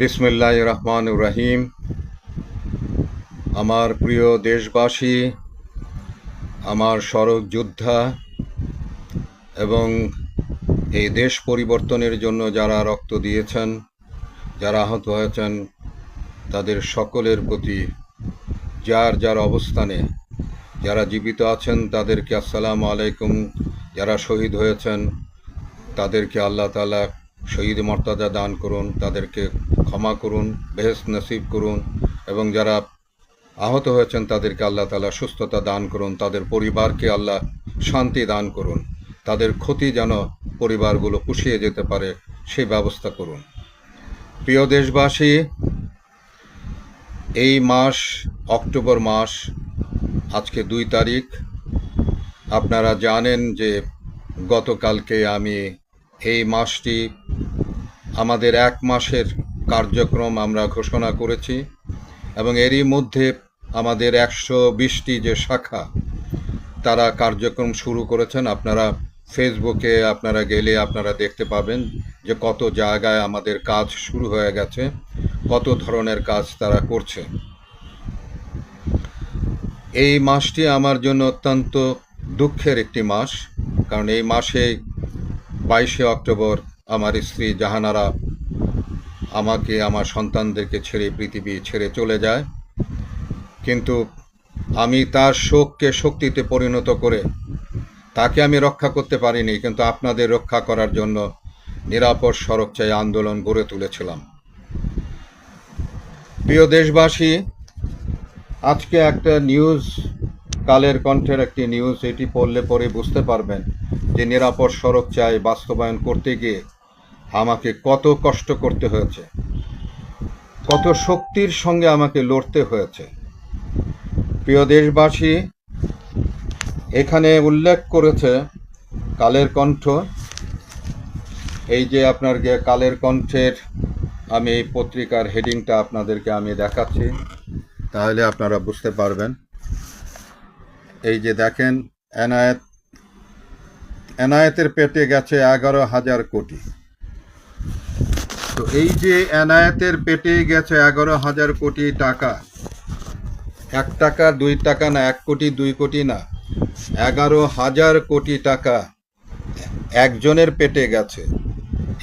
বিসমিল্লাহ রহমান রাহিম আমার প্রিয় দেশবাসী, আমার সড়ক যোদ্ধা এবং এই দেশ পরিবর্তনের জন্য যারা রক্ত দিয়েছেন, যারা আহত হয়েছেন, তাদের সকলের প্রতি যার যার অবস্থানে যারা জীবিত আছেন, তাদেরকে আসসালামু আলাইকুম। যারা শহীদ হয়েছেন, তাদেরকে আল্লাহ তালা শহীদ মর্যাদা দান করুন, তাদেরকে ক্ষমা করুন বেহেস নসিব করুন এবং যারা আহত হয়েছেন তাদেরকে আল্লাহ তালা সুস্থতা দান করুন, তাদের পরিবারকে আল্লাহ শান্তি দান করুন, তাদের ক্ষতি যেন পরিবারগুলো পুষিয়ে যেতে পারে সেই ব্যবস্থা করুন। প্রিয় দেশবাসী, এই মাস, অক্টোবর মাস, আজকে দুই তারিখ, আপনারা জানেন যে গতকালকে আমি এই মাসটি আমাদের এক মাসের কার্যক্রম আমরা ঘোষণা করেছি এবং এরই মধ্যে আমাদের একশো বিশটি যে শাখা, তারা কার্যক্রম শুরু করেছেন। আপনারা ফেসবুকে আপনারা গেলে আপনারা দেখতে পাবেন যে কত জায়গায় আমাদের কাজ শুরু হয়ে গেছে, কত ধরনের কাজ তারা করছে। এই মাসটি আমার জন্য অত্যন্ত দুঃখের একটি মাস, কারণ এই মাসে বাইশে অক্টোবর আমার স্ত্রী জাহানারা আমাকে আমার সন্তানদেরকে ছেড়ে পৃথিবী ছেড়ে চলে যায়। কিন্তু আমি তার শোককে শক্তিতে পরিণত করে তাকে আমি রক্ষা করতে পারিনি, কিন্তু আপনাদের রক্ষা করার জন্য নিরাপদ সড়ক চাই আন্দোলন গড়ে তুলেছিলাম। প্রিয় দেশবাসী, আজকে একটা নিউজ, কালের কণ্ঠের একটি নিউজ, এটি পড়লে পরে বুঝতে পারবেন যে নিরাপদ সড়ক চাই বাস্তবায়ন করতে গিয়ে আমাকে কত কষ্ট করতে হয়েছে, কত শক্তির সঙ্গে আমাকে লড়তে হয়েছে। প্রিয় দেশবাসী, এখানে উল্লেখ করেছে কালের কণ্ঠ। এই যে আপনার যে কালের কণ্ঠের আমি এই পত্রিকার হেডিংটা আপনাদেরকে আমি দেখাচ্ছি, তাহলে আপনারা বুঝতে পারবেন। এই যে দেখেন, এনায়েত এনায়েতের পেটে গেছে এগারো হাজার কোটি। তো এই যে এনায়েতের পেটে গেছে এগারো হাজার কোটি টাকা, এক টাকা, দুই টাকা না, এক কোটি, দুই কোটি না, এগারো হাজার কোটি টাকা একজনের পেটে গেছে।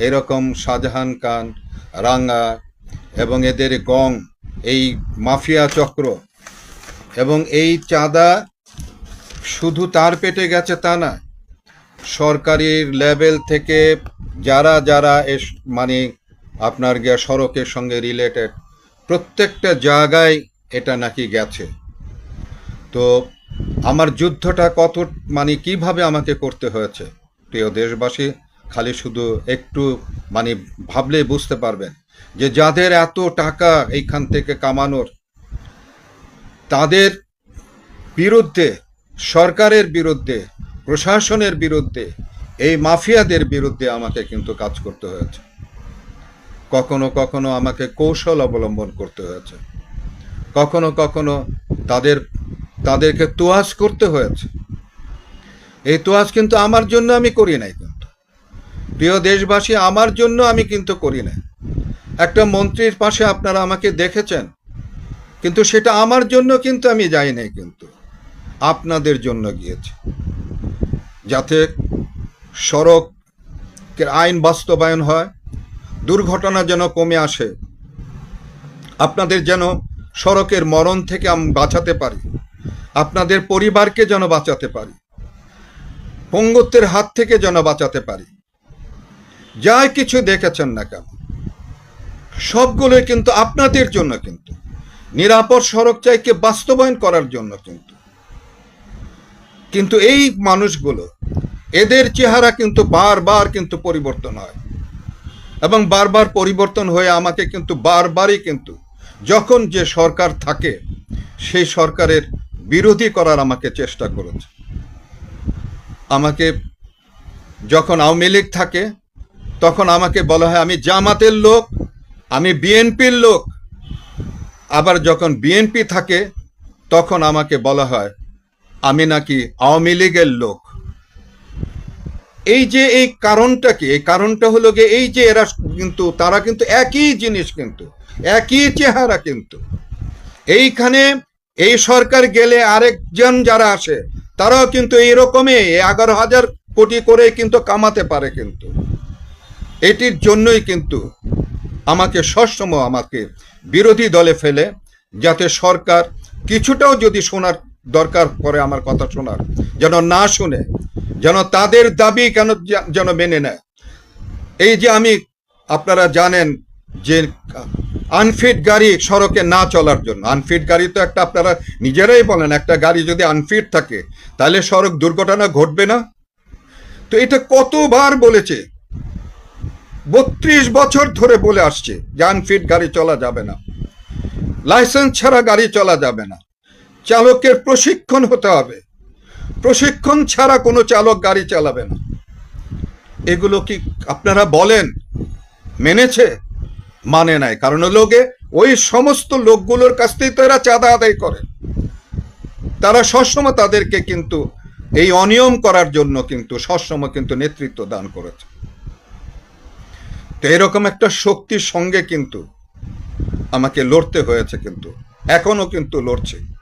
এরকম শাহজাহান খান, রাঙ্গা এবং এদের গং, এই মাফিয়া চক্র এবং এই চাঁদা শুধু তার পেটে গেছে তা না সরকারি লেভেল থেকে যারা যারা এস মানে আপনার গিয়া সড়কের সঙ্গে রিলেটেড প্রত্যেকটা জায়গায় এটা নাকি গেছে। তো আমার যুদ্ধটা কত মানে কীভাবে আমাকে করতে হয়েছে? প্রিয় দেশবাসী, খালি শুধু একটু মানে ভাবলেই বুঝতে পারবেন যে যাদের এত টাকা এইখান থেকে কামানোর, তাদের বিরুদ্ধে, সরকারের বিরুদ্ধে প্রশাসনের বিরুদ্ধে, এই মাফিয়াদের বিরুদ্ধে আমাকে কিন্তু কাজ করতে হয়েছে। কখনো কখনো আমাকে কৌশল অবলম্বন করতে হয়েছে। কখনো কখনো তাদের, তাদেরকে তোয়াজ করতে হয়েছে। এই তোয়াজ কিন্তু আমার জন্য আমি করি নাই কিন্তু। প্রিয় দেশবাসী, আমার জন্য আমি কিন্তু করি নাই। একটা মন্ত্রীর পাশে আপনারা আমাকে দেখেছেন, কিন্তু সেটা আমার জন্য কিন্তু আমি যাই নাই কিন্তু। আপনাদের জন্য গিয়েছি। যাতে সড়কের আইন বাস্তবায়ন হয়, দুর্ঘটনা যেন কমে আসে, আপনাদের যেন সড়কের মরণ থেকে আমি বাঁচাতে পারি, আপনাদের পরিবারকে যেন বাঁচাতে পারি, পঙ্গত্বের হাত থেকে যেন বাঁচাতে পারি। যাই কিছু দেখেছেন না কেন, সবগুলোই কিন্তু আপনাদের জন্য কিন্তু, নিরাপদ সড়ক চাইকে বাস্তবায়ন করার জন্য কিন্তু কিন্তু এই মানুষগুলো, এদের চেহারা কিন্তু বারবার কিন্তু পরিবর্তন হয়। এবং বারবার পরিবর্তন হয়ে আমাকে কিন্তু বারবারই কিন্তু, যখন যে সরকার থাকে, সেই সরকারের বিরোধী করার আমাকে চেষ্টা করেছে। আমাকে যখন আওয়ামী লীগ থাকে, তখন আমাকে বলা হয়, আমি জামাতের লোক, আমি বিএনপির লোক। আবার যখন বিএনপি থাকে, তখন আমাকে বলা হয় আমি নাকি আওয়ামী লীগের লোক। এই যে এই কারণটা কি? এই কারণটা হলো গিয়ে এই যে এরা কিন্তু, তারা কিন্তু একই জিনিস কিন্তু, একই চেহারা কিন্তু। এইখানে এই সরকার গেলে আরেকজন যারা আসে, তারাও কিন্তু এইরকমই এগারো হাজার কোটি করে কিন্তু কামাতে পারে কিন্তু। এটির জন্যই কিন্তু আমাকে সবসময় আমাকে বিরোধী দলে ফেলে, যাতে সরকার কিছুটাও যদি শোনার দরকার করে আমার কথা শোনার। যেন না শুনে, যেন তাদের দাবি কেন যেন মেনে নেয়। এই যে আমি, আপনারা জানেন যে আনফিট গাড়ি সড়কে না চলার জন্য। আনফিট গাড়ি তো একটা আপনারা নিজেরাই বলেন, একটা গাড়ি যদি আনফিট থাকে, তাহলে সড়ক দুর্ঘটনা ঘটবে না? তো এটা কতবার বলেছে? বত্রিশ বছর ধরে বলে আসছে যে আনফিট গাড়ি চলা যাবে না। লাইসেন্স ছাড়া গাড়ি চলা যাবে না। চালকের প্রশিক্ষণ হতে হবে। প্রশিক্ষণ ছাড়া কোনো চালক গাড়ি চালাবে না। এগুলো কি আপনারা বলেন? মেনেছে? মানে নাই। কারণ লোকে ওই সমস্ত লোকগুলোর কাছ থেকে তো এরা চাঁদা আদায় করে। তারা সবসময় তাদেরকে কিন্তু এই অনিয়ম করার জন্য কিন্তু সবসময় কিন্তু নেতৃত্ব দান করেছে। তো এরকম একটা শক্তির সঙ্গে কিন্তু আমাকে লড়তে হয়েছে কিন্তু। এখনও কিন্তু লড়ছে।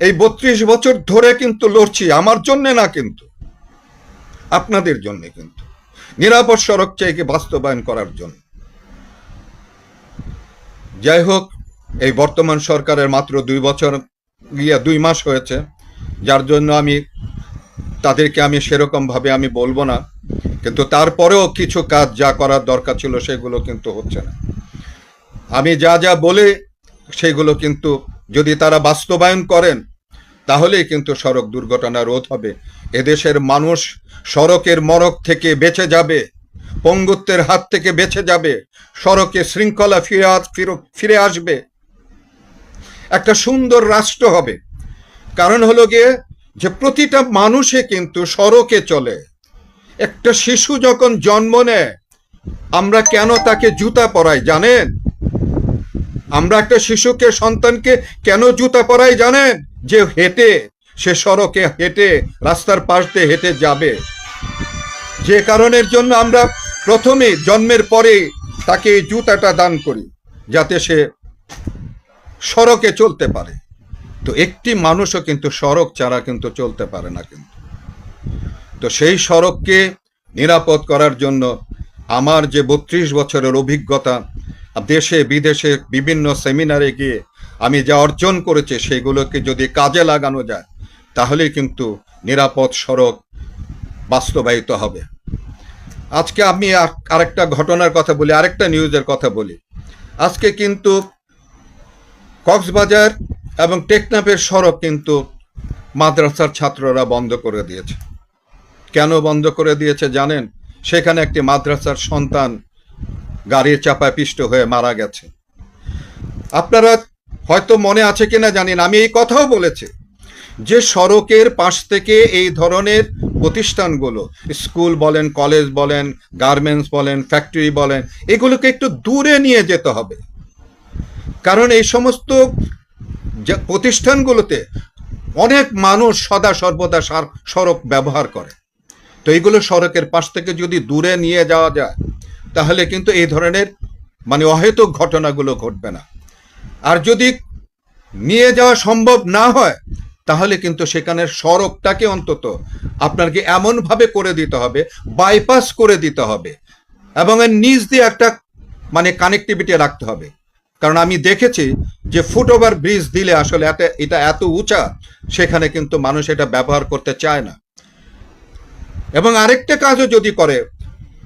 এই বত্রিশ বছর ধরে কিন্তু লড়ছি, আমার জন্যে না কিন্তু, আপনাদের জন্য কিন্তু। নিরাপদ সড়ক চাইকে বাস্তবায়ন করার জন্য। যাই হোক, এই বর্তমান সরকারের মাত্র দুই বছর গিয়ে দুই মাস হয়েছে, যার জন্য আমি, তাদেরকে আমি সেরকম ভাবে আমি বলব না, কিন্তু তারপরেও কিছু কাজ যা করার দরকার ছিল সেগুলো কিন্তু হচ্ছে না। আমি যা যা বলে, সেগুলো কিন্তু যদি তারা বাস্তবায়ন করেন তাহলেই কিন্তু সড়ক দুর্ঘটনা রোধ হবে। এদেশের মানুষ সড়কের মরক থেকে বেঁচে যাবে, পঙ্গুত্বের হাত থেকে বেঁচে যাবে, সড়কে শৃঙ্খলা ফিরে ফিরে আসবে। একটা সুন্দর রাষ্ট্র হবে। কারণ হলো গিয়ে যে প্রতিটা মানুষে কিন্তু সড়কে চলে। একটা শিশু যখন জন্ম নেয়, আমরা কেন তাকে জুতা পরাই জানেন? আমরা একটা শিশুকে, সন্তানকে কেন জুতা পরাই জানেন? যে হেঁটে, সে সড়কে হেঁটে, রাস্তার পাশ দিয়ে হেঁটে যাবে। যে কারণের জন্য আমরা প্রথমে জন্মের পরে তাকে এই জুতাটা দান করি, যাতে সে সড়কে চলতে পারে। তো একটি মানুষও কিন্তু সড়ক ছাড়া কিন্তু চলতে পারে না কিন্তু। তো সেই সড়ককে নিরাপদ করার জন্য আমার যে বত্রিশ বছরের অভিজ্ঞতা দেশে বিদেশে বিভিন্ন সেমিনারে গিয়ে আমি যা অর্জন করেছি সেগুলোকে যদি কাজে লাগানো যায় তাহলে কিন্তু নিরাপদ সড়ক বাস্তবায়িত হবে। আজকে আমি আরেকটা ঘটনার কথা বলি, আরেকটা নিউজের কথা বলি। আজকে কিন্তু কক্সবাজার এবং টেকনাফের সড়ক কিন্তু মাদ্রাসার ছাত্ররা বন্ধ করে দিয়েছে। কেন বন্ধ করে দিয়েছে জানেন? সেখানে একটি মাদ্রাসার সন্তান গাড়ির চাপায় পিষ্ট হয়ে মারা গেছে। আপনারা হয়তো মনে আছে কিনা জানি না আমি এই কথাও বলেছি। যে সড়কের পাশ থেকে এই ধরনের প্রতিষ্ঠানগুলো, স্কুল বলেন, কলেজ বলেন, গার্মেন্টস বলেন, ফ্যাক্টরি বলেন, এগুলোকে একটু দূরে নিয়ে যেতে হবে। কারণ এই সমস্ত প্রতিষ্ঠানগুলোতে অনেক মানুষ সদা সর্বদা সার- সড়ক ব্যবহার করে। তো এইগুলো সড়কের পাশ থেকে যদি দূরে নিয়ে যাওয়া যায়, তাহলে কিন্তু এই ধরনের মানে অহেতুক ঘটনাগুলো ঘটবে না। আর যদি নিয়ে যাওয়া সম্ভব না হয়, তাহলে কিন্তু সেখানে সড়কটাকে অন্তত আপনাকে এমনভাবে করে দিতে হবে বাইপাস করে দিতে হবে, এবং এর নিচ দিয়ে একটা মানে কানেক্টিভিটি রাখতে হবে। কারণ আমি দেখেছি যে ফুট ওভার ব্রিজ দিলে আসলে এত, এটা এত উঁচা, সেখানে কিন্তু মানুষ এটা ব্যবহার করতে চায় না। এবং আরেকটা কাজও যদি করে,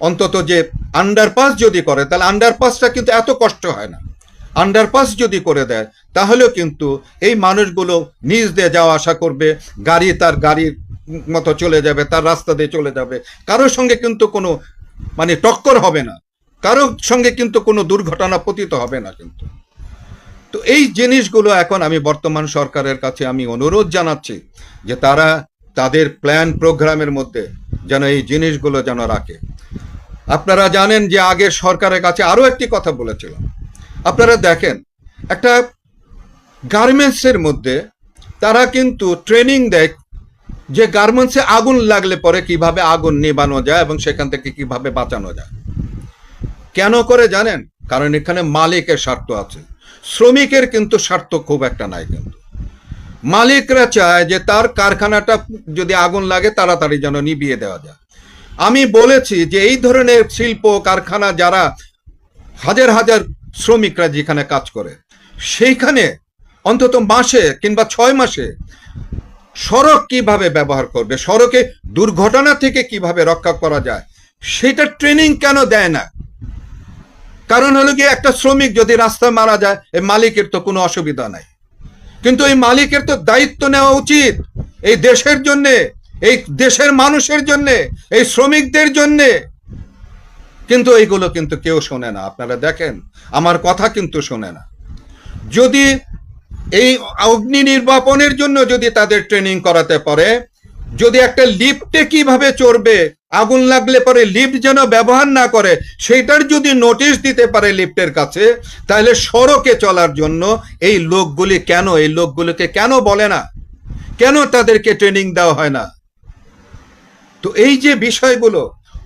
অন্তত যে আন্ডারপাস যদি করে, তাহলে আন্ডারপাসটা কিন্তু এত কষ্ট হয় না। আন্ডারপাস যদি করে দেয়, তাহলেও কিন্তু এই মানুষগুলো নিজ দিয়ে যাওয়া আসা করবে, গাড়ি তার গাড়ির মতো চলে যাবে, তার রাস্তা দিয়ে চলে যাবে। কারোর সঙ্গে কিন্তু কোনো মানে টক্কর হবে না। কারোর সঙ্গে কিন্তু কোনো দুর্ঘটনা পতিত হবে না কিন্তু। তো এই জিনিসগুলো এখন আমি বর্তমান সরকারের কাছে আমি অনুরোধ জানাচ্ছি যে তারা তাদের প্ল্যান প্রোগ্রামের মধ্যে যেন এই জিনিসগুলো যেন রাখে। আপনারা জানেন যে আগের সরকারের কাছে আরও একটি কথা বলেছিলাম। আপনারা দেখেন, একটা গার্মেন্টসের মধ্যে তারা কিন্তু ট্রেনিং দেয় যে গার্মেন্টসে আগুন লাগলে পরে কীভাবে আগুন নেবানো যায় এবং সেখান থেকে কীভাবে বাঁচানো যায়। কেন করে জানেন? কারণ এখানে মালিকের স্বার্থ আছে। শ্রমিকের কিন্তু স্বার্থ খুব একটা নাই কিন্তু। মালিকরা চায় যে তার কারখানাটা যদি আগুন লাগে তাড়াতাড়ি যেন নিভিয়ে দেওয়া যায়। আমি বলেছি যে এই ধরনের শিল্প কারখানা যারা হাজার হাজার শ্রমিকরা যেখানে কাজ করে, সেইখানে অন্তত মাসে কিংবা ছয় মাসে সড়ক কীভাবে ব্যবহার করবে, সড়কে দুর্ঘটনা থেকে কীভাবে রক্ষা করা যায়, সেটা ট্রেনিং কেন দেয় না? কারণ হলো কি একটা শ্রমিক যদি রাস্তায় মারা যায় এই মালিকের তো কোনো অসুবিধা নাই। কিন্তু এই মালিকের তো দায়িত্ব নেওয়া উচিত। এই দেশের জন্যে, এই দেশের মানুষের জন্যে, এই শ্রমিকদের জন্য কিন্তু এইগুলো কিন্তু কেউ শোনে না। আপনারা দেখেন, আমার কথা কিন্তু শোনে না। যদি এই অগ্নি নির্বাপনের জন্য যদি তাদের ট্রেনিং করাতে পারে, যদি একটা লিফটে কীভাবে চড়বে, আগুন লাগলে পরে লিফট যেন ব্যবহার না করে সেটার যদি নোটিশ দিতে পারে লিফটের কাছে, তাহলে সড়কে চলার জন্য এই লোকগুলি কেন, এই লোকগুলোকে কেন বলে না? কেন তাদেরকে ট্রেনিং দেওয়া হয় না? তো এই যে বিষয়গুলো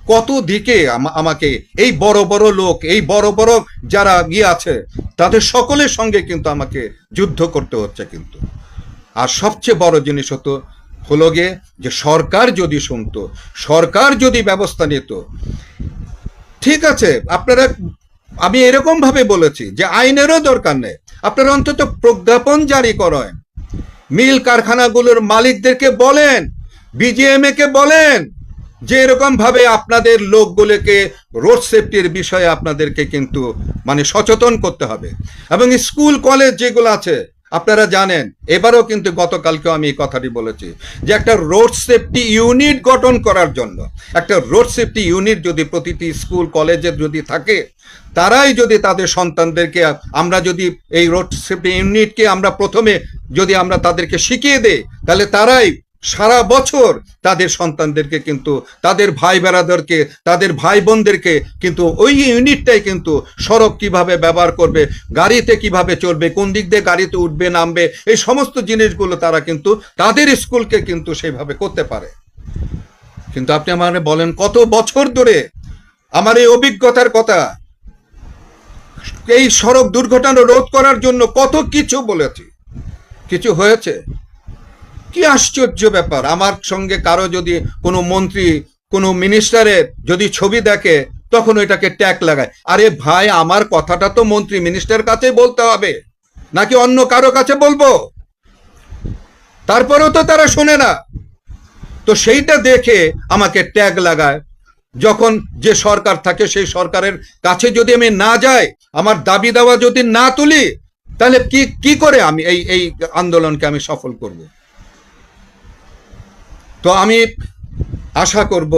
কত দিকে আম- আমাকে, এই বড় বড় লোক, এই বড় বড় যারা ইয়ে আছে, তাদের সকলের সঙ্গে কিন্তু আমাকে যুদ্ধ করতে হচ্ছে কিন্তু। আর সবচেয়ে বড় জিনিস হতো, হলো গিয়ে যে সরকার যদি শুনতো, সরকার যদি ব্যবস্থা নিত, ঠিক আছে, আপনারা, আমি এরকম ভাবে বলেছি যে আইনেরও দরকার নেই। আপনারা অন্তত প্রজ্ঞাপন জারি করেন। মিল কারখানাগুলোর মালিকদেরকে বলেন বিজিএমএ কে বলেন যে ভাবে আপনাদের লোকগুলোকে রোড সেফটির বিষয়ে আপনাদেরকে কিন্তু মানে সচেতন করতে হবে। এবং স্কুল, কলেজ যেগুলো আছে, আপনারা জানেন, এবারও কিন্তু গতকালকেও আমি এই কথাটি বলেছি যে একটা রোড সেফটি ইউনিট গঠন করার জন্য, একটা রোড সেফটি ইউনিট যদি প্রতিটি স্কুল, কলেজে যদি থাকে, তারাই যদি তাদের সন্তানদেরকে, আমরা যদি এই রোড সেফটি ইউনিটকে আমরা প্রথমে যদি আমরা তাদেরকে শিখিয়ে দেই, তাহলে তারাই সারা বছর তাদের সন্তানদেরকে কিন্তু, তাদের ভাই বেড়াদেরকে, তাদের ভাই বোনদেরকে কিন্তু ওই ইউনিটটাই কিন্তু সড়ক কীভাবে ব্যবহার করবে, গাড়িতে কীভাবে চলবে কোন দিক দিয়ে গাড়িতে উঠবে, নামবে, এই সমস্ত জিনিসগুলো তারা কিন্তু তাদের স্কুলকে কিন্তু সেইভাবে করতে পারে। কিন্তু আপনি আমার বলেন, কত বছর ধরে আমার এই অভিজ্ঞতার কথা, এই সড়ক দুর্ঘটনা রোধ করার জন্য কত কিছু বলেছি। কিছু হয়েছে? কি আশ্চর্য ব্যাপার? আমার সঙ্গে কারও যদি কোনো মন্ত্রী, কোনো মিনিস্টারের যদি ছবি দেখে, তখন ওইটাকে ট্যাগ লাগায়। আরে ভাই, আমার কথাটা তো মন্ত্রী মিনিস্টার কাছে বলতে হবে। নাকি অন্য কারও কাছে বলব? তারপরেও তো তারা শোনে না। তো সেইটা দেখে আমাকে ট্যাগ লাগায়। যখন যে সরকার থাকে, সেই সরকারের কাছে যদি আমি না যাই, আমার দাবি দেওয়া যদি না তুলি, তাহলে কি কি করে আমি এই এই আন্দোলনকে আমি সফল করব? তো আমি আশা করব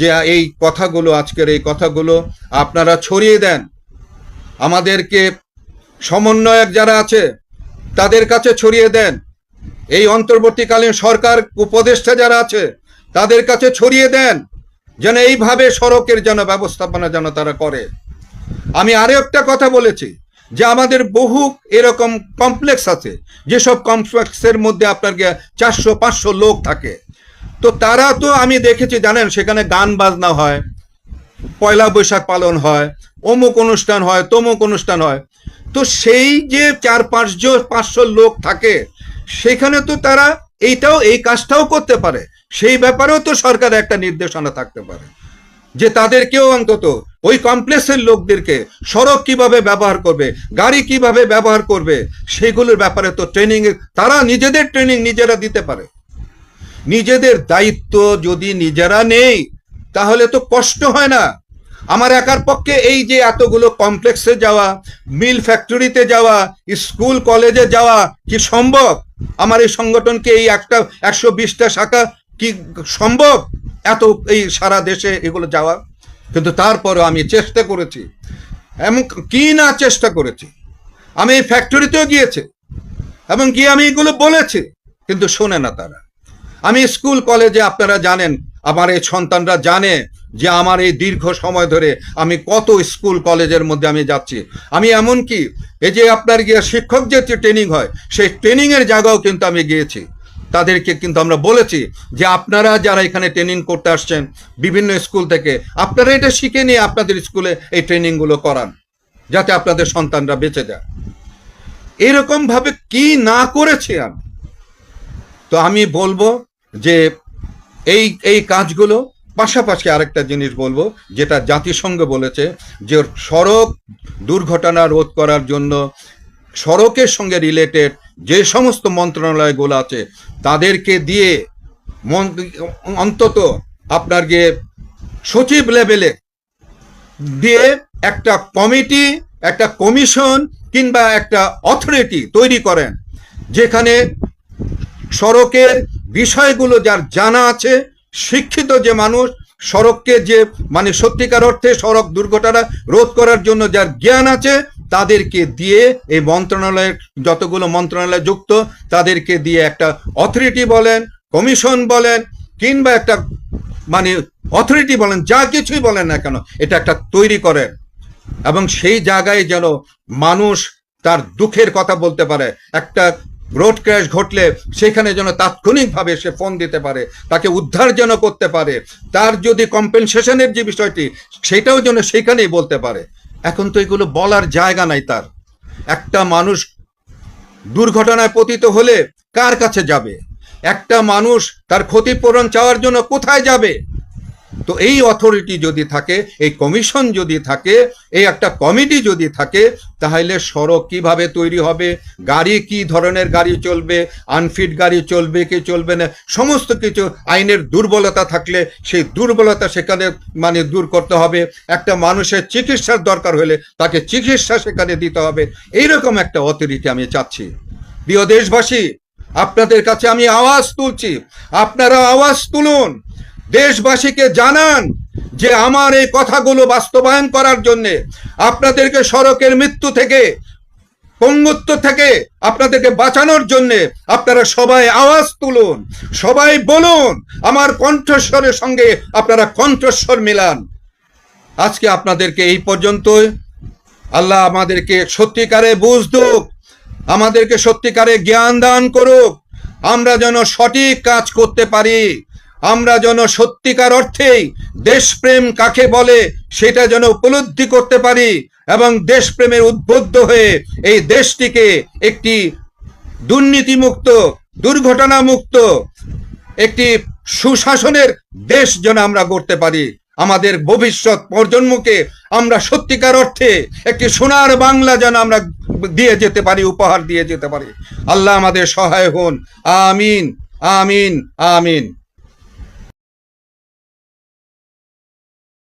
যে এই কথাগুলো, আজকের এই কথাগুলো আপনারা ছড়িয়ে দেন। আমাদেরকে সমন্বয়ক যারা আছে, তাদের কাছে ছড়িয়ে দেন। এই অন্তর্বর্তীকালীন সরকার উপদেষ্টা যারা আছে, তাদের কাছে ছড়িয়ে দেন যেন এইভাবে সড়কের যেন ব্যবস্থাপনা যেন তারা করে। আমি আরও একটা কথা বলেছি যে আমাদের বহু এরকম কমপ্লেক্স আছে, যেসব কমপ্লেক্সের মধ্যে আপনার চারশো, পাঁচশো লোক থাকে। তো তারা তো আমি দেখেছি, জানেন, সেখানে গান বাজনা হয়, পয়লা বৈশাখ পালন হয়, অমুক অনুষ্ঠান হয়, তমুক অনুষ্ঠান হয়। তো সেই যে চার পাঁচজন পাঁচশো লোক থাকে, সেখানে তো তারা এইটাও, এই কাজটাও করতে পারে। সেই ব্যাপারেও তো সরকার একটা নির্দেশনা থাকতে পারে, যে তাদেরকেও অন্তত ওই কমপ্লেক্সের লোকদেরকে সড়ক কীভাবে ব্যবহার করবে, গাড়ি কীভাবে ব্যবহার করবে, সেগুলোর ব্যাপারে তো ট্রেনিং তারা নিজেদের ট্রেনিং নিজেরা দিতে পারে। নিজেদের দায়িত্ব যদি নিজেরা নেই, তাহলে তো কষ্ট হয় না। আমার একার পক্ষে এই যে এতগুলো কমপ্লেক্সে যাওয়া, মিল ফ্যাক্টরিতে যাওয়া, স্কুল, কলেজে যাওয়া কি সম্ভব? আমার এই সংগঠনকে এই একটা একশো বিশটা শাখা কি সম্ভব? এত এই সারা দেশে এগুলো যাওয়া। কিন্তু তারপরও আমি চেষ্টা করেছি। এমন কি না চেষ্টা করেছি? আমি এই ফ্যাক্টরিতেও গিয়েছি। এবং গিয়ে আমি এগুলো বলেছি। কিন্তু শোনে না তারা। আমি স্কুল, কলেজে আপনারা জানেন, আমার এই সন্তানরা জানে যে আমার এই দীর্ঘ সময় ধরে আমি কত স্কুল, কলেজের মধ্যে আমি যাচ্ছি। আমি এমন কি, এই যে আপনার গিয়ে শিক্ষক যে ট্রেনিং হয়, সেই ট্রেনিং এর জায়গাও কিন্তু আমি গিয়েছি। তাদেরকে কিন্তু আমরা বলেছি যে আপনারা যারা এখানে ট্রেনিং করতে আসছেন, বিভিন্ন স্কুল থেকে, আপনারা এটা শিখে নিয়ে আপনাদের স্কুলে এই ট্রেনিংগুলো করান, যাতে আপনাদের সন্তানরা বেঁচে যায়। এরকম ভাবে কি না করেছি আমি? তো আমি বলব যে এই এই কাজগুলো পাশাপাশি আরেকটা জিনিস বলব, যেটা জাতিসংঘ বলেছে, যে সড়ক দুর্ঘটনা রোধ করার জন্য সড়কের সঙ্গে রিলেটেড যে সমস্ত মন্ত্রণালয়গুলো আছে, তাদেরকে দিয়ে অন্তত আপনার গিয়ে সচিব লেভেলে দিয়ে একটা কমিটি একটা কমিশন কিংবা একটা অথরিটি তৈরি করেন, যেখানে সড়কের বিষয়গুলো যার জানা আছে, শিক্ষিত যে মানুষ, সড়ককে যে মানে সত্যিকার অর্থে সড়ক দুর্ঘটনা রোধ করার জন্য যার জ্ঞান আছে, তাদেরকে দিয়ে এই মন্ত্রণালয়ের, যতগুলো মন্ত্রণালয় যুক্ত, তাদেরকে দিয়ে একটা অথরিটি বলেন কমিশন বলেন, কিংবা একটা মানে অথরিটি বলেন, যা কিছুই বলেন না কেন, এটা একটা তৈরি করেন। এবং সেই জায়গায় যেন মানুষ তার দুঃখের কথা বলতে পারে। একটা রোড ক্র্যাশ ঘটলে সেখানে যেন তাৎক্ষণিকভাবে সে ফোন দিতে পারে, তাকে উদ্ধার যেন করতে পারে, তার যদি কম্পেনসেশনের যে বিষয়টি, সেটাও যেন সেখানেই বলতে পারে। এখন তো এগুলো বলার জায়গা নাই তার। একটা মানুষ দুর্ঘটনায় পতিত হলে কার কাছে যাবে? একটা মানুষ তার ক্ষতিপূরণ চাওয়ার জন্য কোথায় যাবে? তো এই অথরিটি যদি থাকে, এই কমিশন যদি থাকে, এই একটা কমিটি যদি থাকে, তাহলে সড়ক কীভাবে তৈরি হবে, গাড়ি কি ধরনের গাড়ি চলবে আনফিট গাড়ি চলবে, কি চলবে না, সমস্ত কিছু আইনের দুর্বলতা থাকলে সেই দুর্বলতা সেখানে মানে দূর করতে হবে। একটা মানুষের চিকিৎসার দরকার হলে তাকে চিকিৎসা সেখানে দিতে হবে। এইরকম একটা অথরিটি আমি চাচ্ছি। প্রিয় দেশবাসী, আপনাদের কাছে আমি আওয়াজ তুলছি। আপনারা আওয়াজ তুলুন। দেশবাসীকে জানান যে আমার এই কথাগুলো বাস্তবায়ন করার জন্য আপনাদেরকে সড়কের মৃত্যু থেকে পঙ্গুত্ব থেকে আপনাদেরকে বাঁচানোর জন্য আপনারা সবাই আওয়াজ তুলুন, সবাই বলুন, আমার কণ্ঠস্বরের সঙ্গে আপনারা কণ্ঠস্বর মিলান। আজকে আপনাদেরকে এই পর্যন্তই। আল্লাহ আমাদেরকে সত্যিকারে বুঝ দুক, আমাদেরকে সত্যিকারে জ্ঞান দান করুক। আমরা যেন সঠিক কাজ করতে পারি। আমরা যেন সত্যিকার অর্থেই দেশপ্রেম কাকে বলে সেটা যেন উপলব্ধি করতে পারি এবং দেশপ্রেমের উদ্বুদ্ধ হয়ে এই দেশটিকে একটি দুর্নীতিমুক্ত দুর্ঘটনা মুক্ত একটি সুশাসনের দেশ যেন আমরা গড়তে পারি। আমাদের ভবিষ্যৎ প্রজন্মকে আমরা সত্যিকার অর্থে একটি সোনার বাংলা যেন আমরা দিয়ে যেতে পারি, উপহার দিয়ে যেতে পারি। আল্লাহ আমাদের সহায় হন। আমিন আমিন আমিন।